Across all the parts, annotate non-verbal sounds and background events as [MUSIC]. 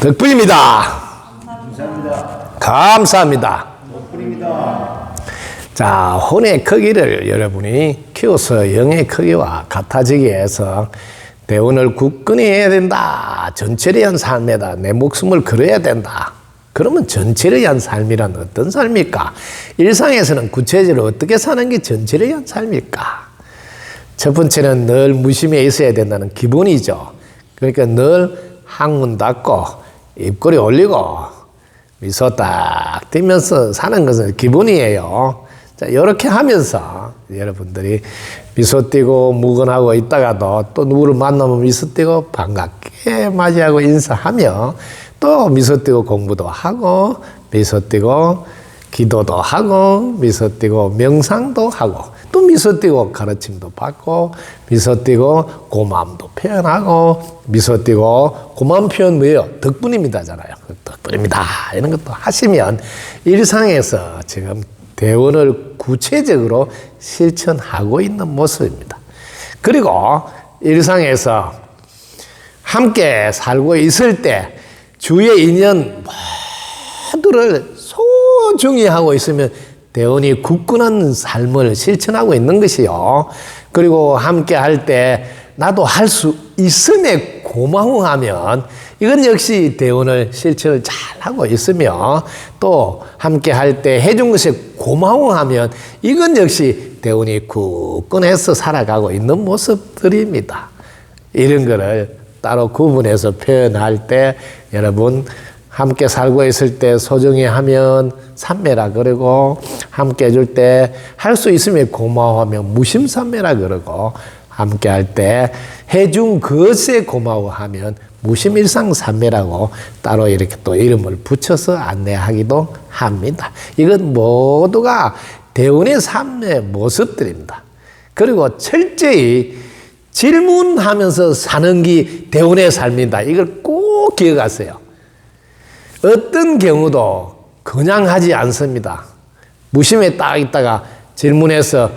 덕분입니다. 감사합니다. 감사합니다. 덕분입니다. 자, 혼의 크기를 여러분이 키워서 영의 크기와 같아지게 해서 대운을 굳건히 해야 된다. 전체를 위한 삶에다 내 목숨을 걸어야 된다. 그러면 전체를 위한 삶이란 어떤 삶일까? 일상에서는 구체적으로 어떻게 사는 게 전체를 위한 삶일까? 첫 번째는 늘 무심에 있어야 된다는 기본이죠. 그러니까 늘 항문 닫고 입꼬리 올리고 미소 딱 띄면서 사는 것은 기본이에요. 자, 이렇게 하면서 여러분들이 미소 띄고 묵은하고 있다가도 또 누구를 만나면 미소 띄고 반갑게 맞이하고 인사하며 또 미소 띄고 공부도 하고 미소 띄고 기도도 하고 미소 띄고 명상도 하고 또 미소 띄고 가르침도 받고 미소 띄고 고마움도 표현하고 미소 띄고 고마움 표현 뭐예요? 덕분입니다잖아요. 덕분입니다. 이런 것도 하시면 일상에서 지금 대원을 구체적으로 실천하고 있는 모습입니다. 그리고 일상에서 함께 살고 있을 때 주의 인연 모두를 소중히 하고 있으면 대원이 굳건한 삶을 실천하고 있는 것이요. 그리고 함께 할 때 나도 할 수 있음에 고마워하면 이건 역시 대원을 실천을 잘 하고 있으며 또 함께 할 때 해준 것에 고마워하면 이건 역시 대원이 굳건해서 살아가고 있는 모습들입니다. 이런 거를 따로 구분해서 표현할 때 여러분 함께 살고 있을 때 소중히 하면 삼매라 그러고 함께 해줄 때 할 수 있으면 고마워하면 무심삼매라 그러고 함께 할 때 해준 것에 고마워하면 무심일상 삼매라고 따로 이렇게 또 이름을 붙여서 안내하기도 합니다. 이건 모두가 대운의 삶의 모습들입니다. 그리고 철저히 질문하면서 사는 게 대운의 삶이다. 이걸 꼭 기억하세요. 어떤 경우도 그냥 하지 않습니다. 무심에 딱 있다가 질문해서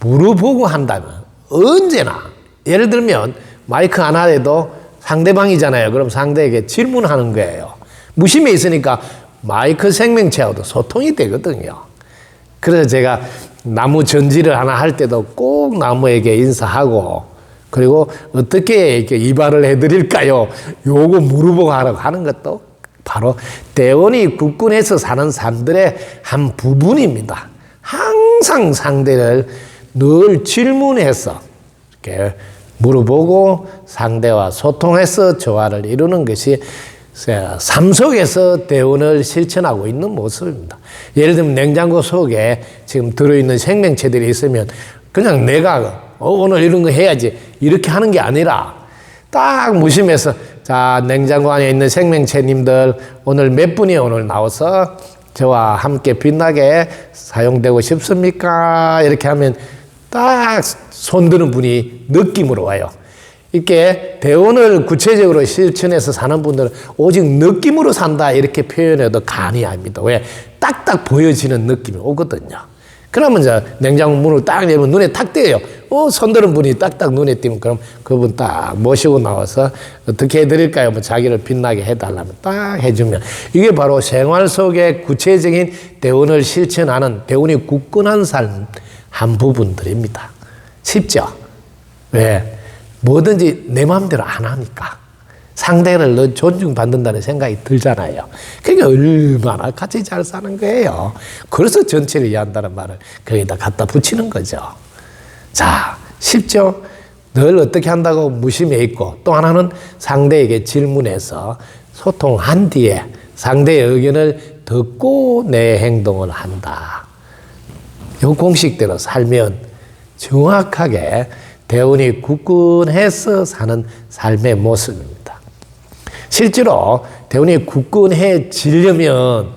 물어보고 한다면 언제나 예를 들면 마이크 하나 해도 상대방이잖아요. 그럼 상대에게 질문하는 거예요. 무심에 있으니까 마이크 생명체하고도 소통이 되거든요. 그래서 제가 나무 전지를 하나 할 때도 꼭 나무에게 인사하고 그리고 어떻게 이렇게 이발을 해드릴까요? 요거 물어보고 하라고 하는 것도 바로 대원이 국군에서 사는 사람들의 한 부분입니다. 항상 상대를 늘 질문해서 이렇게 물어보고 상대와 소통해서 조화를 이루는 것이 삶 속에서 대원을 실천하고 있는 모습입니다. 예를 들면 냉장고 속에 지금 들어있는 생명체들이 있으면 그냥 내가 어, 오늘 이런 거 해야지 이렇게 하는 게 아니라 딱 무심해서 자 냉장고 안에 있는 생명체님들 오늘 몇 분이 오늘 나와서 저와 함께 빛나게 사용되고 싶습니까? 이렇게 하면 딱 손드는 분이 느낌으로 와요. 이렇게 대원을 구체적으로 실천해서 사는 분들은 오직 느낌으로 산다 이렇게 표현해도 간이 아닙니다. 왜? 딱딱 보여지는 느낌이 오거든요. 그러면 이제 냉장고 문을 딱 열면 눈에 탁 띄어요. 어, 손드는 분이 딱딱 눈에 띄면 그럼 그분 딱 모시고 나와서 어떻게 해드릴까요? 뭐 자기를 빛나게 해달라면 딱 해주면 이게 바로 생활 속에 구체적인 대원을 실천하는 대원이 굳건한 삶 한 부분들입니다. 쉽죠? 왜? 뭐든지 내 마음대로 안 하니까. 상대를 너 존중받는다는 생각이 들잖아요. 그러니까 얼마나 같이 잘 사는 거예요. 그래서 전체를 이해한다는 말을 거기다 갖다 붙이는 거죠. 자, 쉽죠? 늘 어떻게 한다고 무심해 있고 또 하나는 상대에게 질문해서 소통한 뒤에 상대의 의견을 듣고 내 행동을 한다. 이 공식대로 살면 정확하게 대운이 굳건해서 사는 삶의 모습입니다. 실제로 대운이 굳건해지려면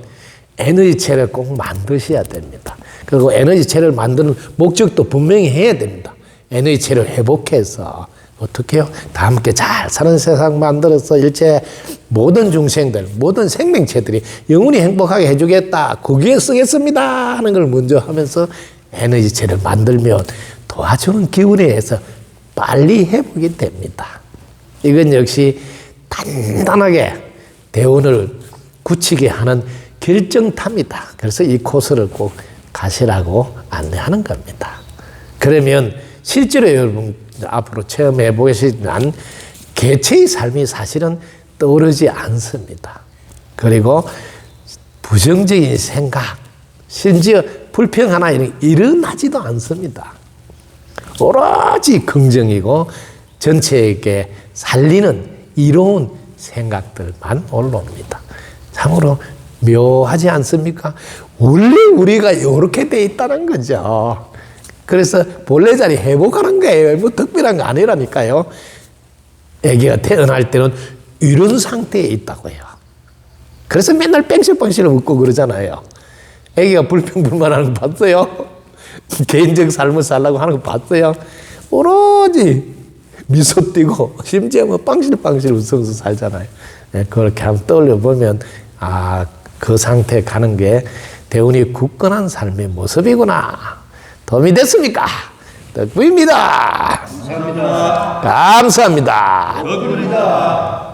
에너지체를 꼭 만드셔야 됩니다. 그리고 에너지체를 만드는 목적도 분명히 해야 됩니다. 에너지체를 회복해서 어떻게 해요? 다 함께 잘 사는 세상 만들어서 일체 모든 중생들, 모든 생명체들이 영원히 행복하게 해주겠다. 거기에 쓰겠습니다. 하는 걸 먼저 하면서 에너지체를 만들면 도와주는 기운에 의해서 빨리 회복이 됩니다. 이건 역시 단단하게 대운을 굳히게 하는 결정탑이다. 그래서 이 코스를 꼭 가시라고 안내하는 겁니다. 그러면 실제로 여러분 앞으로 체험해 보시는 개체의 삶이 사실은 떠오르지 않습니다. 그리고 부정적인 생각, 심지어 불평 하나 일어나지도 않습니다. 오로지 긍정이고 전체에게 살리는 이로운 생각들만 올라옵니다. 참으로 묘하지 않습니까? 원래 우리가 이렇게 돼 있다는 거죠. 그래서 본래 자리 회복하는 거예요. 뭐 특별한 거 아니라니까요. 아기가 태어날 때는 이런 상태에 있다고요. 그래서 맨날 뺑실뺑실 웃고 그러잖아요. 아기가 불평불만하는 거 봤어요? [LAUGHS] 개인적 삶을 살라고 하는 거 봤어요? 오로지 미소 띄고 심지어 뭐 빵실빵실 웃으면서 살잖아요. 예, 그렇게 한번 떠올려 보면 아, 그 상태에 가는 게 대운이 굳건한 삶의 모습이구나. 도움이 됐습니까? 덕분입니다. 감사합니다. 거듭니다.